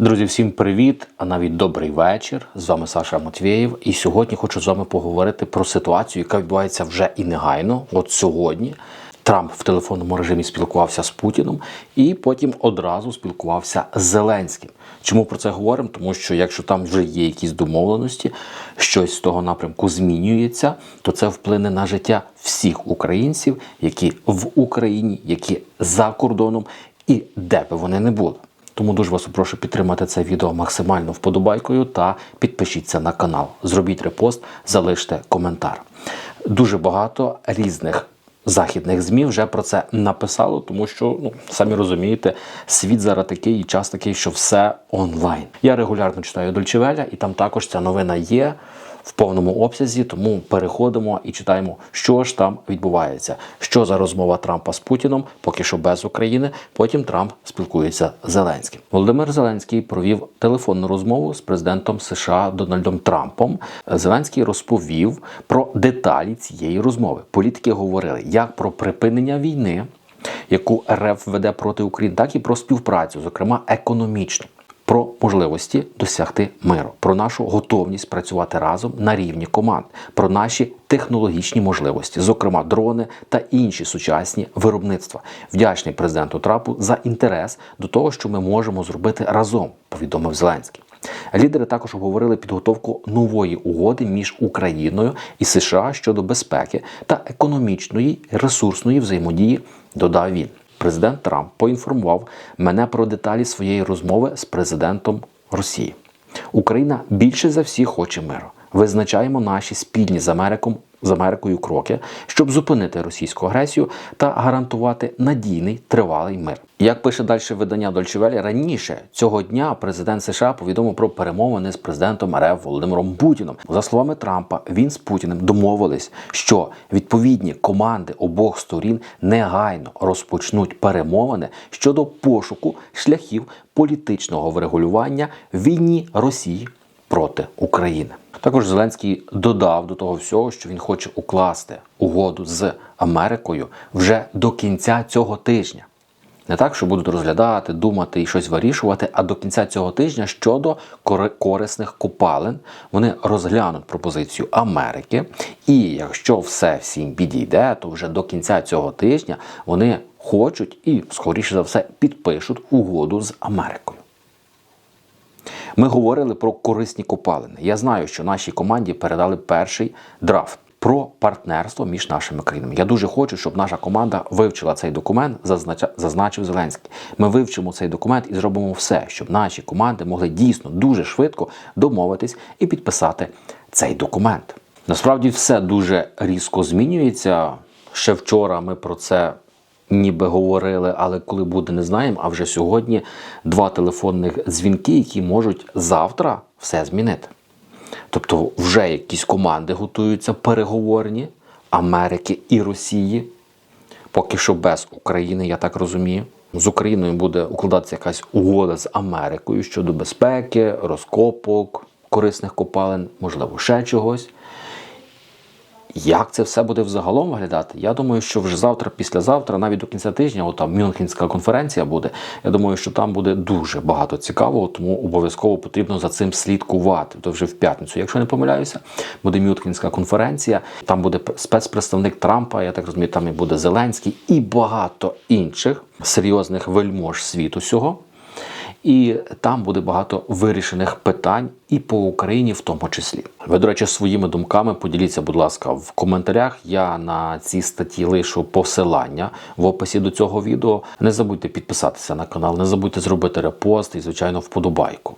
Друзі, всім привіт, а навіть добрий вечір. З вами Саша Матвєєв. І сьогодні хочу з вами поговорити про ситуацію, яка відбувається вже і негайно. От сьогодні Трамп в телефонному режимі спілкувався з Путіном і потім одразу спілкувався з Зеленським. Чому про це говоримо? Тому що якщо там вже є якісь домовленості, щось з того напрямку змінюється, то це вплине на життя всіх українців, які в Україні, які за кордоном і де би вони не були. Тому дуже вас прошу підтримати це відео максимально вподобайкою та підпишіться на канал. Зробіть репост, залиште коментар. Дуже багато різних західних ЗМІ вже про це написало, тому що ну самі розумієте, світ зараз такий і час такий, що все онлайн. Я регулярно читаю Дольчевеля, і там також ця новина є в повному обсязі. Тому переходимо і читаємо, що ж там відбувається. Що за розмова Трампа з Путіном, поки що без України. Потім Трамп спілкується з Зеленським. Володимир Зеленський провів телефонну розмову з президентом США Дональдом Трампом. Зеленський розповів про деталі цієї розмови. Політики говорили як про припинення війни. Яку РФ веде проти України, так і про співпрацю, зокрема економічну можливості досягти миру, про нашу готовність працювати разом на рівні команд, про наші технологічні можливості, зокрема дрони та інші сучасні виробництва. Вдячний президенту Трампу за інтерес до того, що ми можемо зробити разом, повідомив Зеленський. Лідери також обговорили підготовку нової угоди між Україною і США щодо безпеки та економічної ресурсної взаємодії. Додав він. Президент Трамп поінформував мене про деталі своєї розмови з президентом Росії. Україна більше за всіх хоче миру. Визначаємо наші спільні з Америком з Америкою кроки, щоб зупинити російську агресію та гарантувати надійний тривалий мир. Як пише далі видання Дольчевелі, раніше цього дня президент США повідомив про перемовини з президентом РФ Володимиром Путіном. За словами Трампа, він з Путіним домовились, що відповідні команди обох сторін негайно розпочнуть перемовини щодо пошуку шляхів політичного врегулювання війні Росії проти України. Також Зеленський додав до того всього, що він хоче укласти угоду з Америкою вже до кінця цього тижня. Не так, що будуть розглядати, думати і щось вирішувати, а до кінця цього тижня щодо корисних копалин вони розглянуть пропозицію Америки. І якщо все всім підійде, то вже до кінця цього тижня вони хочуть і, скоріше за все, підпишуть угоду з Америкою. Ми говорили про корисні копалини. Я знаю, що нашій команді передали перший драфт про партнерство між нашими країнами. Я дуже хочу, щоб наша команда вивчила цей документ, зазначив Зеленський. Ми вивчимо цей документ і зробимо все, щоб наші команди могли дійсно дуже швидко домовитись і підписати цей документ. Насправді все дуже різко змінюється. Ще вчора ми про це ніби говорили, але коли буде, не знаємо. А вже сьогодні два телефонних дзвінки, які можуть завтра все змінити. Тобто, вже якісь команди готуються переговорні Америки і Росії. Поки що без України, я так розумію. З Україною буде укладатися якась угода з Америкою щодо безпеки, розкопок, корисних копалин, можливо, ще чогось. Як це все буде взагалом виглядати? Я думаю, що вже завтра, післязавтра, навіть до кінця тижня, от там Мюнхенська конференція буде. Я думаю, що там буде дуже багато цікавого, тому обов'язково потрібно за цим слідкувати. То вже в п'ятницю. Якщо не помиляюся, буде Мюнхенська конференція. Там буде спецпредставник Трампа. Я так розумію, там і буде Зеленський і багато інших серйозних вельмож світу сього. І там буде багато вирішених питань і по Україні, в тому числі. Ви, до речі, своїми думками поділіться, будь ласка, в коментарях. Я на цій статті лишу посилання в описі до цього відео. Не забудьте підписатися на канал, не забудьте зробити репост і, звичайно, вподобайку.